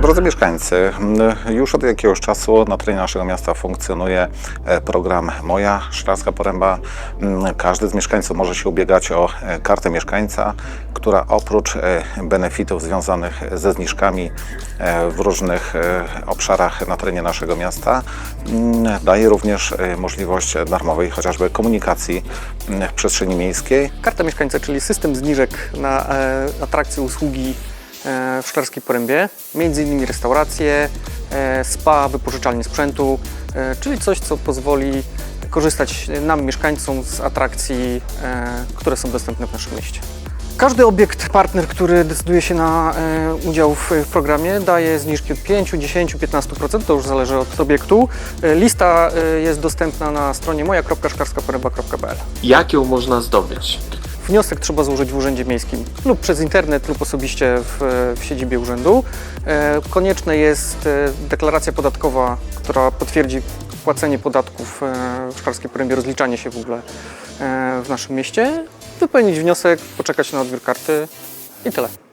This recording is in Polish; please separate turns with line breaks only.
Drodzy mieszkańcy, już od jakiegoś czasu na terenie naszego miasta funkcjonuje e, program Moja Szklarska Poręba. Każdy z mieszkańców może się ubiegać o e, kartę mieszkańca, która oprócz e, benefitów związanych ze zniżkami w różnych obszarach na terenie naszego miasta mm, daje również możliwość darmowej chociażby komunikacji mm, w przestrzeni miejskiej.
Karta mieszkańca, czyli system zniżek na atrakcje, usługi w Szklarskiej Porębie, między innymi restauracje, e, spa, wypożyczalnie sprzętu, e, czyli coś, co pozwoli korzystać nam, mieszkańcom, z atrakcji, e, które są dostępne w naszym mieście. Każdy obiekt, partner, który decyduje się na e, udział w, programie, daje zniżki od 5, 10, 15%, to już zależy od obiektu. E, lista e, jest dostępna na stronie moja.szklarskaporęba.pl.
Jak ją można zdobyć?
Wniosek trzeba złożyć w Urzędzie Miejskim lub przez internet, lub osobiście w, w siedzibie urzędu. E, Konieczna jest e, deklaracja podatkowa, która potwierdzi płacenie podatków e, w Szklarskiej Porębie, rozliczanie się w ogóle e, w naszym mieście. Wypełnić wniosek, poczekać na odbiór karty i tyle.